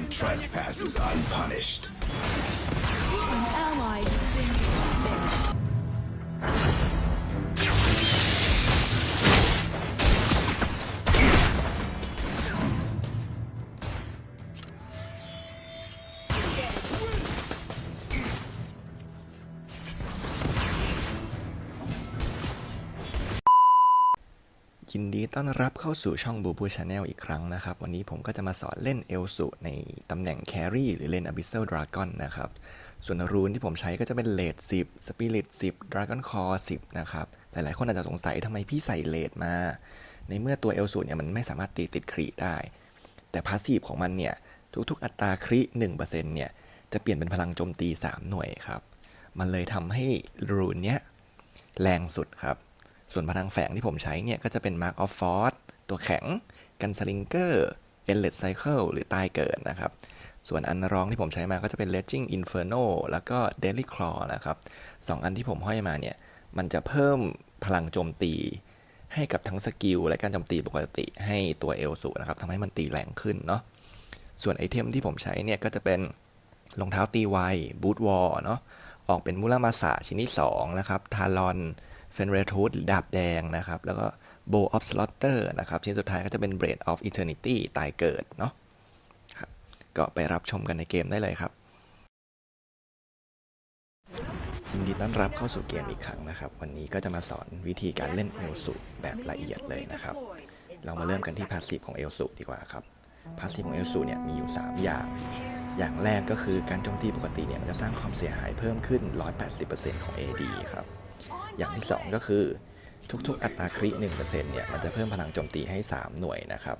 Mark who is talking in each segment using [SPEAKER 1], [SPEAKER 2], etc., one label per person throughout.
[SPEAKER 1] one trespasses unpunished.
[SPEAKER 2] ยินดีต้อนรับเข้าสู่ช่องบูบูชาแนลอีกครั้งนะครับ วันนี้ผมก็จะมาสอนเล่นเอลสุในตำแหน่งแครี่หรือเล่น Abyssal Dragon นะครับ ส่วนรูนที่ผมใช้ก็จะเป็นเลด10 Spirit 10 Dragon Core 10นะครับ หลายๆ คนอาจจะสงสัยทำไมพี่ใส่เลดมา ในเมื่อตัวเอลสุเนี่ยมันไม่สามารถตีติดครีได้ แต่พาสซีฟของมันเนี่ยทุกๆ อัตราครี1%เนี่ยจะเปลี่ยนเป็นพลังโจมตี 3 หน่วยครับ มันเลยทำให้รูนเนี้ยแรงสุดครับ ส่วนพลังแฝงที่ผมใช้เนี่ยก็จะเป็น Mark of Force ตัวแข็ง กันสลิงเกอร์ Endless Cycle หรือตายเกิดนะครับ ส่วนอันรองที่ผมใช้มาก็จะเป็น Raging Inferno แล้วก็ Deadly Claw นะครับสองอันที่ผมห้อยมาเนี่ย มันจะเพิ่มพลังโจมตีให้กับทั้งสกิลและการโจมตีปกติให้ตัวเอลสูนะครับทำให้มันตีแรงขึ้นเนาะส่วนไอเทมที่ผมใช้เนี่ยก็จะเป็นรองเท้าตีไวบูทวอลเนาะออกเป็นมูรามาสะชิ้นที่2นะครับทารอน เฟนเรทูดหรือดาบแดงนะครับ แล้วก็โบออฟสลอตเตอร์นะครับ ชิ้นสุดท้ายก็จะเป็นเบรดออฟอีเทอร์นิตี้ตายเกิดเนาะครับก็ไปรับชมกันในเกมได้เลยครับยินดีต้อนรับเข้าสู่เกมอีกครั้งนะครับ วันนี้ก็จะมาสอนวิธีการเล่นเอลสุแบบละเอียดเลยนะครับ เรามาเริ่มกันที่พาสซีฟของเอลสุดีกว่าครับพาสซีฟของเอลสูเนี่ยมีอยู่ 3 อย่าง อย่างแรกก็คือการโจมตีปกติเนี่ยมันจะสร้างความเสียหายเพิ่มขึ้น 180%ของ AD ครับ อย่างที่ 2 ก็คือทุกๆ อัตราคริ1%เนี่ยมันจะเพิ่มพลังโจมตีให้ 3 หน่วยนะครับ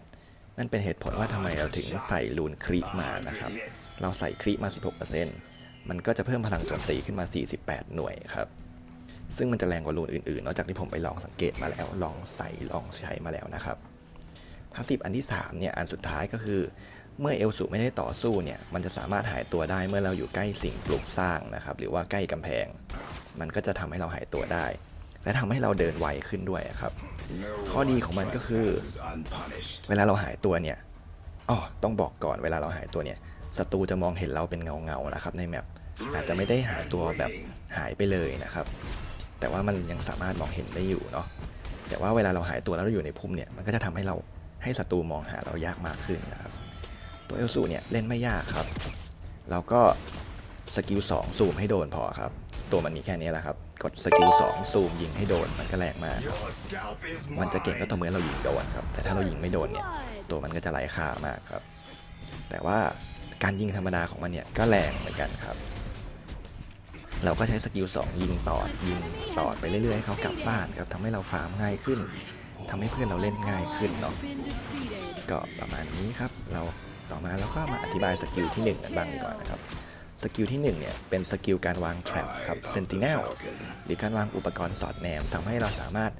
[SPEAKER 2] นั่นเป็นเหตุผลว่าทำไมเราถึงใส่รูนคริมานะครับ เราใส่คริมา 16%มันก็จะเพิ่มพลังโจมตีขึ้นมา 48 หน่วยครับ ซึ่งมันจะแรงกว่ารูนอื่นๆนอกจากที่ผมไปลองสังเกตมาแล้วลองใส่ลองใช้มาแล้วนะครับพาสซีฟอันที่3เนี่ยอันสุดท้ายก็คือเมื่อเอลสูไม่ได้ต่อสู้เนี่ยมันจะสามารถหายตัวได้เมื่อเราอยู่ใกล้สิ่งปลูกสร้างนะครับหรือว่าใกล้กำแพง มันก็จะทำให้เราหายตัวได้ และทำให้เราเดินไวขึ้นด้วยครับ ข้อดีของมันก็คือ เวลาเราหายตัวเนี่ยอ๋อต้องบอกก่อนเวลาเราหายตัวเนี่ยศัตรูจะมองเห็นเราเป็นเงาเงานะครับ ในแมปอาจจะไม่ได้หายตัวแบบหายไปเลยนะครับ แต่ว่ามันยังสามารถมองเห็นได้อยู่เนาะแต่ว่าเวลาเราหายตัวแล้วเราอยู่ในพุ่มเนี่ยมันก็จะทำให้เราให้ศัตรูมองหาเรายากมากขึ้นนะครับ ตัวเอลสูเนี่ยเล่นไม่ยากครับ เราก็ สกิล2ซูมให้โดนพอครับ ตัวมันมีแค่นี้แหละครับ กดสกิล2ซูมยิงให้โดนมันก็แรงมาก มันจะเก่งก็ต่อเมื่อเรายิงโดนครับ แต่ถ้าเรายิงไม่โดนเนี่ย ตัวมันก็จะไร้ค่ามากครับ แต่ว่าการยิงธรรมดาของมันเนี่ยก็แรงเหมือนกันครับ เราก็ใช้สกิล2ยิงต่อยิงต่อไปเรื่อยๆให้เขากลับบ้านครับทำให้เราฟาร์มง่ายขึ้นทำให้เพื่อนเราเล่นง่ายขึ้นเนาะก็ประมาณนี้ครับ เราต่อมาเราก็มาอธิบายสกิลที่1กันบ้างดีกว่านะครับ สกิลที่1เนี่ยเป็นสกิลการวาง trap ครับ sentinel หรือการวางอุปกรณ์สอดแนมทำให้เราสามารถ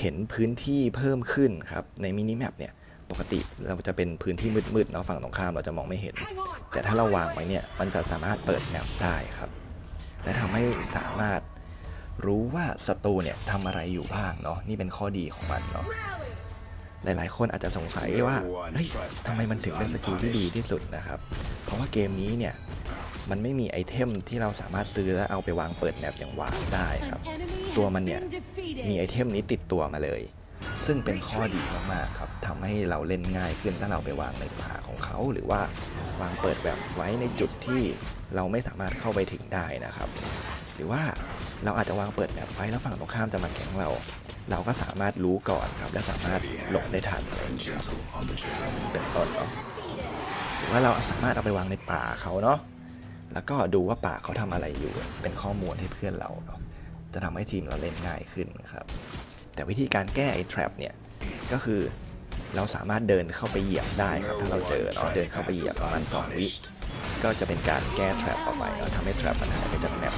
[SPEAKER 2] เห็นพื้นที่เพิ่มขึ้นครับในมินิแมปเนี่ยปกติเราจะเป็นพื้นที่มืดๆเนาะฝั่งตรงข้ามเราจะมองไม่เห็น แต่ถ้าเราวางไว้เนี่ยมันจะสามารถเปิดแมปได้ครับ และทำให้สามารถรู้ว่าศัตรูเนี่ยทำอะไรอยู่บ้างเนาะนี่เป็นข้อดีของมันเนาะหลายๆ คนอาจจะสงสัยว่าเฮ้ยทำไมมันถึงเป็นสกิลที่ดีที่สุดนะครับ เพราะว่าเกมนี้เนี่ย มันไม่มีไอเทมที่เราสามารถซื้อแล้วเอาไปวางเปิดแมปอย่างวางได้ครับ
[SPEAKER 3] An enemy
[SPEAKER 2] ตัว
[SPEAKER 3] has
[SPEAKER 2] มันเนี่ย
[SPEAKER 3] been defeated.
[SPEAKER 2] มีไอเทมนี้ติดตัวมาเลย ซึ่งเป็นข้อดีมากๆครับทำให้เราเล่นง่ายขึ้นถ้าเราไปวางในป่าของเขา หรือว่าวางเปิดแบบไว้ในจุดที่เราไม่สามารถเข้าไปถึงได้นะครับ หรือว่าเราอาจจะวางเปิดแบบไว้แล้วฝั่งตรงข้ามจะมาแข่งเรา เราก็สามารถรู้ก่อนครับ และสามารถหลบได้ทันอะไรอย่างเงี้ยครับ
[SPEAKER 1] Gentle on the trigger.
[SPEAKER 2] เป็นต้นเนาะหรือว่าเราสามารถเอาไปวางในป่าเขาเนาะ แล้วก็ดูว่าป่าเขาทำอะไรอยู่ เป็นข้อมูลให้เพื่อนเราเนาะจะทำให้ทีมเราเล่นง่ายขึ้นครับ แต่วิธีการแก้ไอ้ trap เนี่ย ก็คือเราสามารถเดินเข้าไปเหยียบได้ครับถ้าเราเจอเนาะเดินเข้าไปเหยียบประมาณสองวิก็จะเป็นการแก้ trap ออกไปแล้วทำให้ trap มันหายไปจากแมป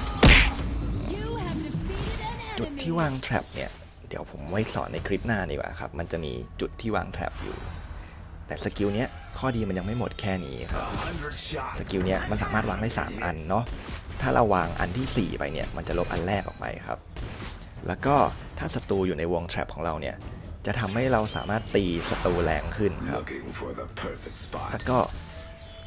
[SPEAKER 3] You have defeated an
[SPEAKER 2] จุด
[SPEAKER 3] enemy.
[SPEAKER 2] ที่วาง trap เนี่ย เดี๋ยวผมไว้สอนในคลิปหน้าดีกว่าครับ มันจะมีจุดที่วาง trap อยู่ แต่สกิลเนี้ยข้อดีมันยังไม่หมดแค่นี้ครับ
[SPEAKER 1] A hundred
[SPEAKER 2] ส
[SPEAKER 1] shots.
[SPEAKER 2] กิลเนี้ยมันสามารถวางได้ 3 อันเนาะถ้าเราวางอันทีสี่ 4 ไปเนี่ยมันจะลบอันแรกออกไปครับ แล้วก็ถ้าศัตรูอยู่ในวงแทรปของเราเนี่ยจะทำให้เราสามารถตีศัตรูแรงขึ้นครับ
[SPEAKER 1] Looking for the perfect
[SPEAKER 2] แล้
[SPEAKER 1] spot.
[SPEAKER 2] วก็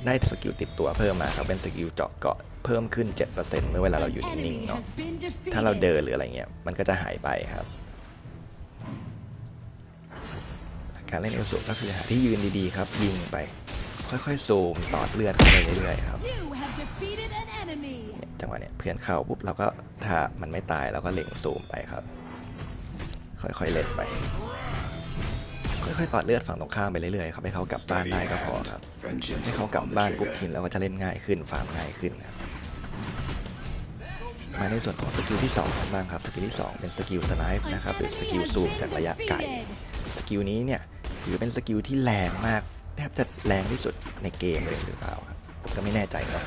[SPEAKER 2] ได้สกิลติดตัวเพิ่มมาครับเป็นสกิลเจาะเกาะเพิ่มขึ้น 7%เมื่อเวลาเรา
[SPEAKER 3] An
[SPEAKER 2] อยู่นิ่ง
[SPEAKER 3] enemy
[SPEAKER 2] ๆเนาะ
[SPEAKER 3] has been defeated.
[SPEAKER 2] ถ้าเราเดินหรืออะไรเงี้ยมันก็จะหายไปครับ การเล่นเอลสุก็คือหาที่ยืนดีๆครับ ยิงไป ค่อยๆซูมตอดเลือดเข้าไปเรื่อยๆครับ
[SPEAKER 3] You have defeated an enemy.
[SPEAKER 2] เนี่ยจังหวะเนี้ยเพื่อนเข้าปุ๊บเราก็ถ้ามันไม่ตายเราก็เล็งซูมไปครับ ค่อยๆเล่นไป ค่อยๆตอดเลือดฝั่งตรงข้ามไปเรื่อยๆครับให้เขากลับบ้าน
[SPEAKER 1] Steady
[SPEAKER 2] ได้ก็พอ
[SPEAKER 1] hand
[SPEAKER 2] ครับ
[SPEAKER 1] and
[SPEAKER 2] ให้
[SPEAKER 1] gentle
[SPEAKER 2] เขากลับ
[SPEAKER 1] on the
[SPEAKER 2] บ้านปุ๊บ
[SPEAKER 1] trigger.
[SPEAKER 2] ทีเราก็จะเล่นง่ายขึ้นฟาร์มง่ายขึ้นครับมาในส่วนของสกิลที่2กันบ้างครับสกิลที่ 2 เป็นสกิลสไนป์
[SPEAKER 3] An
[SPEAKER 2] นะครับหรือส
[SPEAKER 3] enemy
[SPEAKER 2] กิล
[SPEAKER 3] has
[SPEAKER 2] ซูม
[SPEAKER 3] been
[SPEAKER 2] จากระยะไกล
[SPEAKER 3] defeated.
[SPEAKER 2] สกิลนี้เนี่ย ถือเป็นสกิลที่แรงมากแทบจะแรงที่สุดในเกมเลยหรือเปล่าครับผมก็ไม่แน่ใจเนาะ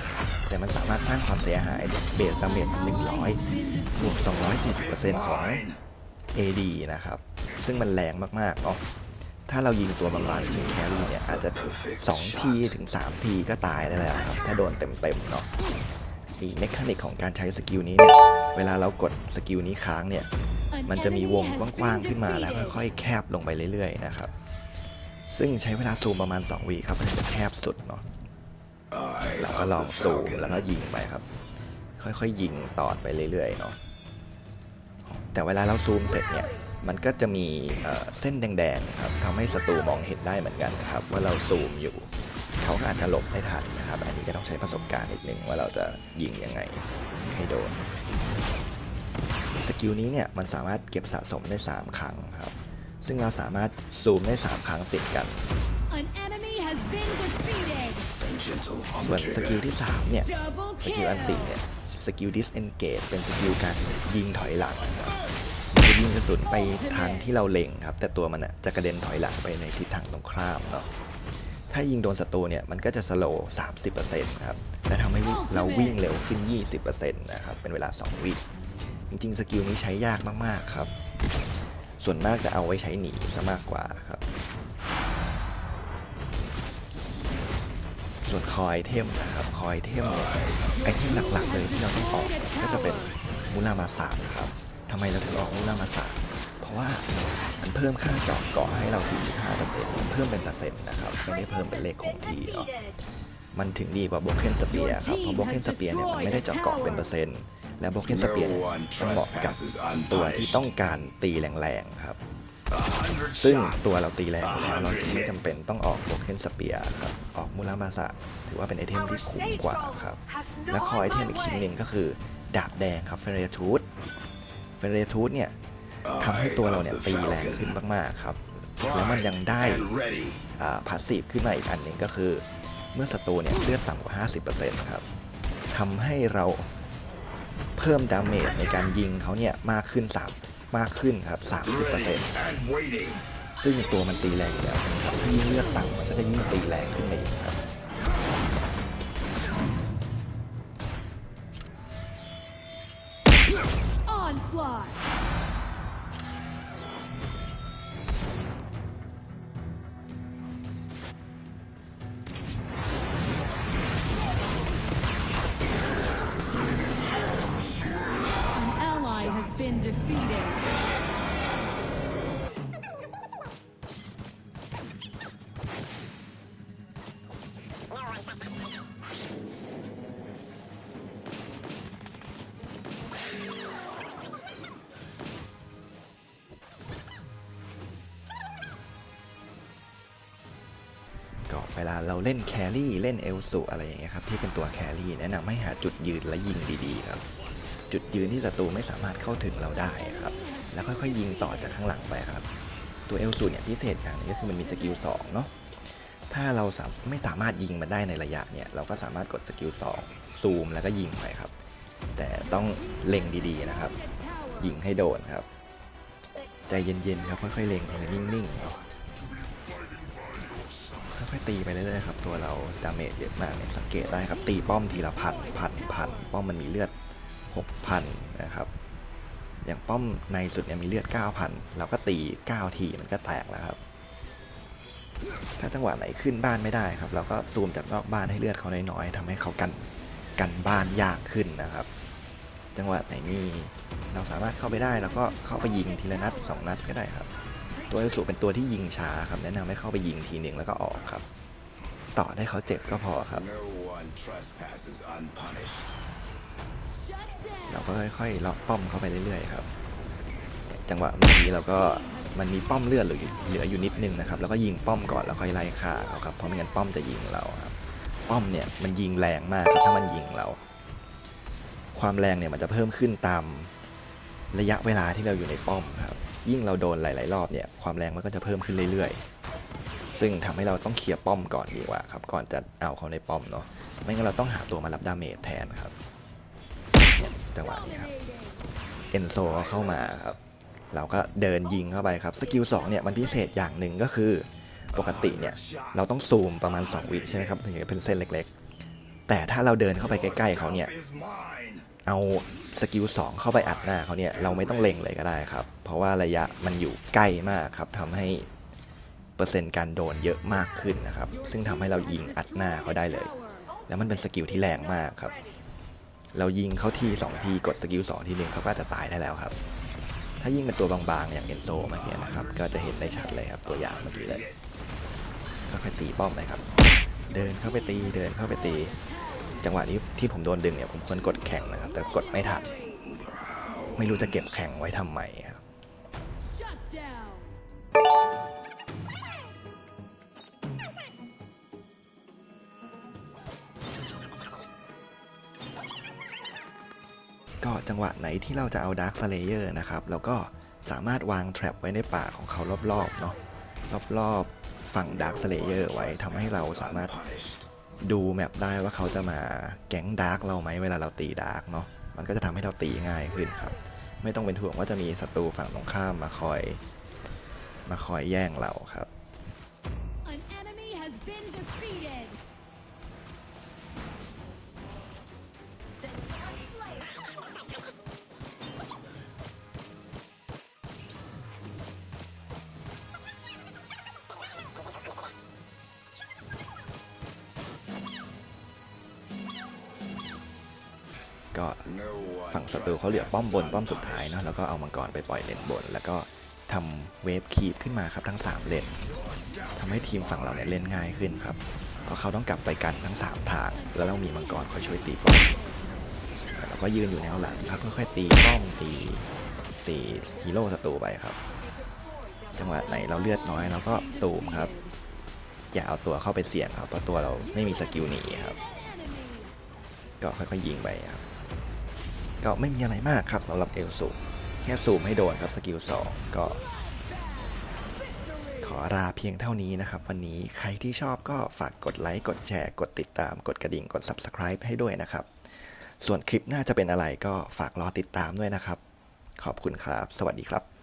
[SPEAKER 2] แต่มันสามารถสร้างความเสียหายเบสดาเมจ100บวก240%ของ AD นะครับ ซึ่งมันแรงมากๆเนาะถ้าเรายิงตัวบางๆชิงแครี่เนี่ยอาจจะ 2 ทีถึง 3 ทีก็ตายได้แล้วครับ ถ้าโดนเต็มๆเนาะอีกเมคานิกของการใช้สกิลนี้เนี่ยเวลาเรากดสกิลนี้ค้างเนี่ย มันจะมีวงกว้างๆขึ้นมาแล้วค่อยๆแคบลงไปเรื่อยๆนะครับ ซึ่งใช้เวลาซูมประมาณ2วีครับมันจะแคบสุดเนาะเราก็ลองซูมแล้วก็ยิงไปครับ ค่อยๆยิงตอดไปเรื่อยๆเนาะแต่เวลาเราซูมเสร็จเนี่ยมันก็จะมีเเส้นแดงๆครับทำให้ศัตรูมองเห็นได้เหมือนกันครับ ว่าเราซูมอยู่ เขาอาจจะหลบไม่ทันนะครับ อันนี้ก็ต้องใช้ประสบการณ์นิดนึงว่าเราจะยิงยังไงให้โดน สกิลนี้เนี่ยมันสามารถเก็บสะสมได้ 3 ครั้งครับ ซึ่งเราสามารถซูมได้ 3 ครั้งติดกัน
[SPEAKER 3] An enemy has been defeated.
[SPEAKER 1] And gentle on
[SPEAKER 2] ส่วน
[SPEAKER 1] the
[SPEAKER 2] สกิล
[SPEAKER 1] trigger.
[SPEAKER 2] ที่ 3 เนี่ย
[SPEAKER 3] Double
[SPEAKER 2] สกิลอันติ
[SPEAKER 3] kill.
[SPEAKER 2] เนี่ย สกิล disengage เป็นสกิลการยิงถอยหลังครับมันจะยิงกระสุนไปทางที่เราเล็งครับ แต่ตัวมันอะจะกระเด็นถอยหลังไปในทิศทางตรงข้ามเนาะถ้ายิงโดนศัตรูเนี่ย มันก็จะสโลว์30%ครับและทำให้เราวิ่งเร็วขึ้น 20%นะครับ เป็นเวลา 2 วิจริง ๆ สกิลนี้ใช้ยากมาก ๆ ครับ ส่วนมากจะเอาไว้ใช้หนีซะมากกว่าครับ ส่วนคอยเทมนะครับคอยเทมไอเทมหลักๆเลยที่เราต้องออกก็จะเป็นมูรามาสามครับทำไมเราถึงออกมูรามาสามเพราะว่ามันเพิ่มค่าจาะเกาะให้เรา 45%มันเพิ่มเป็นเปอร์เซ็นต์นะครับไม่ได้เพิ่มเป็นเลขคงที่เนาะมันถึงดีกว่าโบเคนสเปียครับเพราะโบเคนสเปียเนี่ยมันไม่ได้เจาะเกาะเป็นเปอร์เซ็นต์ และโบเคนสเปียเนี่ยมันเหมาะกับตัวที่ต้องการตีแรงๆครับ
[SPEAKER 1] A hundred
[SPEAKER 2] ซึ่ง
[SPEAKER 1] shots.
[SPEAKER 2] ตัวเราตีแรงอยู่แล้วเรา
[SPEAKER 1] 100
[SPEAKER 2] จึงไม่จำเป็น
[SPEAKER 1] hits.
[SPEAKER 2] ต้องออกโบเคนสเปียครับออกมูรามาสะถือว่าเป็นไอเทมที่คุ้มกว่าครับและคอไอเทมอีกชิ้นหนึ่งก็คือดาบแดงครับเฟเรทูดเฟเรทูดเนี่ยทำให้ตัวเราเนี่ยตีแรงขึ้นมากๆครับแล้วมันยังได้
[SPEAKER 1] And ready.
[SPEAKER 2] พาสซีฟขึ้นมาอีกอันหนึ่งก็คือ เมื่อศัตรูเนี่ยเลือดต่ำกว่า 50%ครับทำให้เราเพิ่มดาเมจในการยิงเขาเนี่ยมากขึ้น3มากขึ้นครับ30%ซึ่งตัวมันตีแรงอยู่แล้วใช่ไหมครับถ้ายิ่งเลือดต่ำมันก็จะยิ่งตีแรงขึ้นไปอีกครับ เวลาเราเล่นแครี่เล่นเอลสุอะไรอย่างเงี้ยครับที่เป็นตัวแครี่แนะนำให้หาจุดยืนและยิงดีๆครับ จุดยืนที่ศัตรูไม่สามารถเข้าถึงเราได้ครับ แล้วค่อยๆยิงต่อจากข้างหลังไปครับ ตัวเอลสุเนี่ยพิเศษอย่างหนึงก็คือมันมีสกิล2เนาะถ้าเราาไม่สามารถยิงมันได้ในระยะเนี่ยเราก็สามารถกดสกิล2ซูมแล้วก็ยิงไปครับ แต่ต้องเล็งดีๆนะครับ ยิงให้โดนครับ ใจเย็นๆครับค่อยๆเล็งเออนิ่งๆเนาะค่อยๆ ตีไปเรื่อยๆครับตัวเราดาเมจเยอะมากเนี่ยสังเกตได้ครับตีป้อมทีละพันพันพันป้อมมันมีเลือดหกพันนะครับ อย่างป้อมในสุดเนี่ยมีเลือด 9,000 เราก็ตี 9 ทีมันก็แตกแล้วครับ ถ้าจังหวะไหนขึ้นบ้านไม่ได้ครับ เราก็ซูมจากนอกบ้านให้เลือดเขาน้อยๆทำให้เขากันกันบ้านยากขึ้นนะครับ จังหวะไหนมีเราสามารถเข้าไปได้แล้วก็เข้าไปยิงทีละนัดสองนัดก็ได้ครับ ตัวเอลสูเป็นตัวที่ยิงช้าครับ แนะนำให้เข้าไปยิงทีหนึ่งแล้วก็ออกครับ ต่อให้เขาเจ็บก็พอครับ
[SPEAKER 1] No one trespasses unpunished.
[SPEAKER 3] Shut down.
[SPEAKER 2] เราก็ค่อยๆเลาะป้อมเข้าไปเรื่อยๆครับ จังหวะเมื่อกี้เราก็มันมีป้อมเลือดเหลืออยู่เหลืออยู่นิดนึงนะครับ แล้วก็ยิงป้อมก่อนแล้วค่อยไล่ฆ่าเขาครับ เพราะไม่งั้นป้อมจะยิงเราครับ ป้อมเนี่ยมันยิงแรงมากครับถ้ามันยิงเรา ความแรงเนี่ยมันจะเพิ่มขึ้นตามระยะเวลาที่เราอยู่ในป้อมครับ ยิ่งเราโดนหลายๆรอบเนี่ยความแรงมันก็จะเพิ่มขึ้นเรื่อยๆ ซึ่งทำให้เราต้องเคลียร์ป้อมก่อนดีกว่าครับก่อนจะเอาเขาในป้อมเนาะไม่งั้นเราต้องหาตัวมารับดาเมจแทนครับจังหวะนี้ครับเอนโซเข้ามาครับเราก็เดินยิงเข้าไปครับสกิล2เนี่ยมันพิเศษอย่างหนึ่งก็คือปกติเนี่ยเราต้องซูมประมาณ 2 วิใช่ไหมครับถึงจะเป็นเส้นเล็ก ๆ แต่ถ้าเราเดินเข้าไปใกล้ ๆเขาเนี่ย เอาสกิล2เข้าไปอัดหน้าเขาเนี่ยเราไม่ต้องเล็งเลยก็ได้ครับ เพราะว่าระยะมันอยู่ใกล้มากครับทำให้เปอร์เซ็นต์การโดนเยอะมากขึ้นนะครับ ซึ่งทำให้เรายิงอัดหน้าเขาได้เลย แล้วมันเป็นสกิลที่แรงมากครับ เรายิงเขาทีสองทีกดสกิลสองทีหนึ่งเขาก็จะตายได้แล้วครับ ถ้ายิงเป็นตัวบางๆอย่างเอนโซมื่อกี้นะครับ ก็จะเห็นได้ชัดเลยครับตัวอย่างเมื่อกี้เลยค่อยๆตีป้อมเลยครับ เดินเข้าไปตีเดินเข้าไปตี จังหวะนี้ที่ผมโดนดึงเนี่ยผมควรกดแข่งนะครับ แต่กดไม่ทัน ไม่รู้จะเก็บแข่งไว้ทำไมครับก็จังหวะไหนที่เราจะเอาดาร์คสเลเยอร์นะครับเราก็สามารถวางแทรปไว้ในป่าของเขารอบๆเนาะรอบๆฝั่งดาร์คสเลเยอร์ไว้ทำให้เราสามารถ ดูแมปได้ว่าเขาจะมาแก๊งดาร์กเราไหมเวลาเราตีดาร์กเนาะมันก็จะทำให้เราตีง่ายขึ้นครับ ไม่ต้องเป็นห่วงว่าจะมีศัตรูฝั่งตรงข้ามมาคอย มาคอยแย่งเราครับ ศัตรูเขาเหลือป้อมบนป้อมสุดท้ายเนาะแล้วก็เอามังกรไปปล่อยเลนบน แล้วก็ทำเวฟคีบขึ้นมาครับทั้ง 3 เลนทำให้ทีมฝั่งเราเนี่ยเล่นง่ายขึ้นครับเพราะเขาต้องกลับไปกันทั้ง 3 ทาง แล้วเรามีมังกรคอยช่วยตีป้อมแล้วก็ยืนอยู่แนวหลังครับค่อยๆตีป้อมตีตีฮีโร่ศัตรูไปครับ จังหวะไหนเราเลือดน้อยเราก็ตูมครับ อย่าเอาตัวเข้าไปเสี่ยงครับเพราะตัวเราไม่มีสกิลหนีครับ ก็ค่อยๆยิงไปครับ ก็ไม่มีอะไรมากครับสำหรับเอลสูแค่สูมให้โดนครับสกิล2ก็ ขอลาเพียงเท่านี้นะครับ วันนี้ใครที่ชอบก็ฝากกดไลค์กดแชร์กดติดตามกดกระดิ่งกด Subscribe ให้ด้วยนะครับ ส่วนคลิปหน้าจะเป็นอะไรก็ฝากรอติดตามด้วยนะครับ ขอบคุณครับ สวัสดีครับ